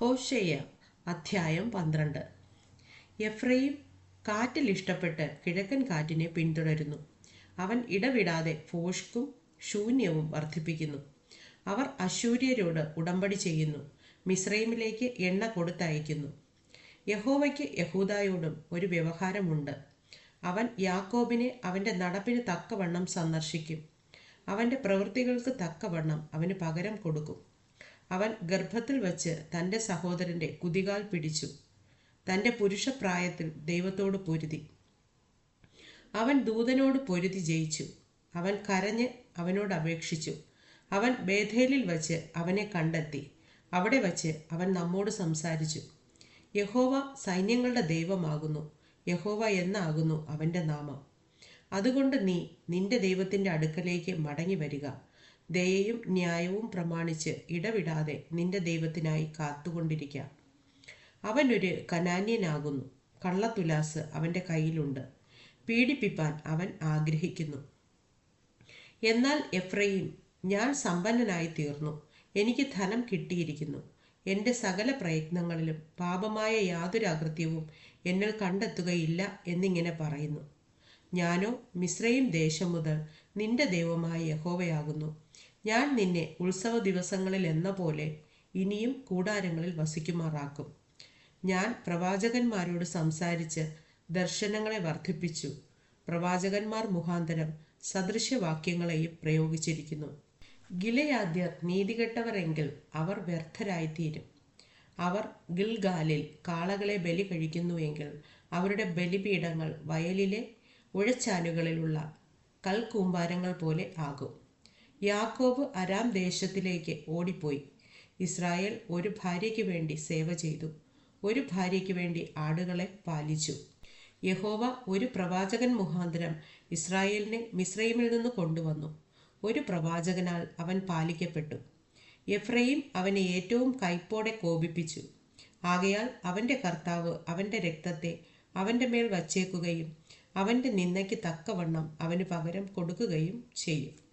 ഹോഷേയ അധ്യായം പന്ത്രണ്ട്. എഫ്രൈം കാറ്റിൽ ഇഷ്ടപ്പെട്ട് കിഴക്കൻ കാറ്റിനെ പിന്തുടരുന്നു. അവൻ ഇടവിടാതെ ഫോഷ്കും ശൂന്യവും വർദ്ധിപ്പിക്കുന്നു. അവർ അശൂര്യരോട് ഉടമ്പടി ചെയ്യുന്നു. മിസ്രൈമിലേക്ക് എണ്ണ കൊടുത്തയക്കുന്നു. യഹോവയ്ക്ക് യഹൂദായോടും ഒരു വ്യവഹാരമുണ്ട്. അവൻ യാക്കോബിനെ അവന്റെ നടപ്പിന് തക്കവണ്ണം സന്ദർശിക്കും. അവന്റെ പ്രവൃത്തികൾക്ക് തക്കവണ്ണം അവന് പകരം കൊടുക്കും. അവൻ ഗർഭത്തിൽ വച്ച് തന്റെ സഹോദരന്റെ കുതികാൽ പിടിച്ചു. തന്റെ പുരുഷപ്രായത്തിൽ ദൈവത്തോട് പൊരുതി. അവൻ ദൂതനോട് പൊരുതി ജയിച്ചു. അവൻ കരഞ്ഞ് അവനോട് അപേക്ഷിച്ചു. അവൻ ബേധേലിൽ വച്ച് അവനെ കണ്ടെത്തി. അവിടെ വച്ച് അവൻ നമ്മോട് സംസാരിച്ചു. യഹോവ സൈന്യങ്ങളുടെ ദൈവമാകുന്നു. യഹോവ എന്നാകുന്നു അവന്റെ നാമം. അതുകൊണ്ട് നീ നിന്റെ ദൈവത്തിന്റെ അടുക്കലേക്ക് മടങ്ങി വരിക. ദയയും ന്യായവും പ്രമാണിച്ച് ഇടവിടാതെ നിന്റെ ദൈവത്തിനായി കാത്തുകൊണ്ടിരിക്കുക അവനൊരു കനാന്യനാകുന്നു. കള്ളത്തുലാസ് അവന്റെ കയ്യിലുണ്ട്. പീഡിപ്പിപ്പാൻ അവൻ ആഗ്രഹിക്കുന്നു. എന്നാൽ എഫ്രൈം ഞാൻ സമ്പന്നനായി തീർന്നു. എനിക്ക് ധനം കിട്ടിയിരിക്കുന്നു. എന്റെ സകല പ്രയത്നങ്ങളിലും പാപമായ യാതൊരു അകൃത്യവും എന്നിൽ കണ്ടെത്തുകയില്ല എന്നിങ്ങനെ പറയുന്നു. ഞാനോ മിശ്രയും ദേശം മുതൽ നിന്റെ ദൈവമായ യഹോവയാകുന്നു. ഞാൻ നിന്നെ ഉത്സവ ദിവസങ്ങളിൽ എന്ന പോലെ ഇനിയും കൂടാരങ്ങളിൽ വസിക്കുമാറാക്കും. ഞാൻ പ്രവാചകന്മാരോട് സംസാരിച്ച് ദർശനങ്ങളെ വർദ്ധിപ്പിച്ചു. പ്രവാചകന്മാർ മുഖാന്തരം സദൃശ്യവാക്യങ്ങളെയും പ്രയോഗിച്ചിരിക്കുന്നു. ഗിലയാദ്യർ നീതികെട്ടവരെങ്കിൽ അവർ വ്യർത്ഥരായിത്തീരും. അവർ ഗിൽഗാലിൽ കാളകളെ ബലി കഴിക്കുന്നുവെങ്കിൽ അവരുടെ ബലിപീഠങ്ങൾ വയലിലെ ഉഴച്ചാലുകളിലുള്ള കൽക്കൂമ്പാരങ്ങൾ പോലെ ആകും. യാക്കോബ് അരാം ദേശത്തിലേക്ക് ഓടിപ്പോയി. ഇസ്രായേൽ ഒരു ഭാര്യയ്ക്ക് വേണ്ടി സേവ ചെയ്തു. ഒരു ഭാര്യയ്ക്ക് വേണ്ടി ആടുകളെ പാലിച്ചു. യഹോവ ഒരു പ്രവാചകൻ മുഖാന്തരം ഇസ്രായേലിനെ മിസ്രൈമിൽ നിന്ന് കൊണ്ടുവന്നു. ഒരു പ്രവാചകനാൽ അവൻ പാലിക്കപ്പെട്ടു. എഫ്രൈം അവനെ ഏറ്റവും കൈപ്പോടെ കോപിപ്പിച്ചു. ആകയാൽ അവന്റെ കർത്താവ് അവന്റെ രക്തത്തെ അവന്റെ മേൽ വച്ചേക്കുകയും അവന്റെ നിന്നയ്ക്ക് തക്കവണ്ണം അവന് പകരം കൊടുക്കുകയും ചെയ്യും.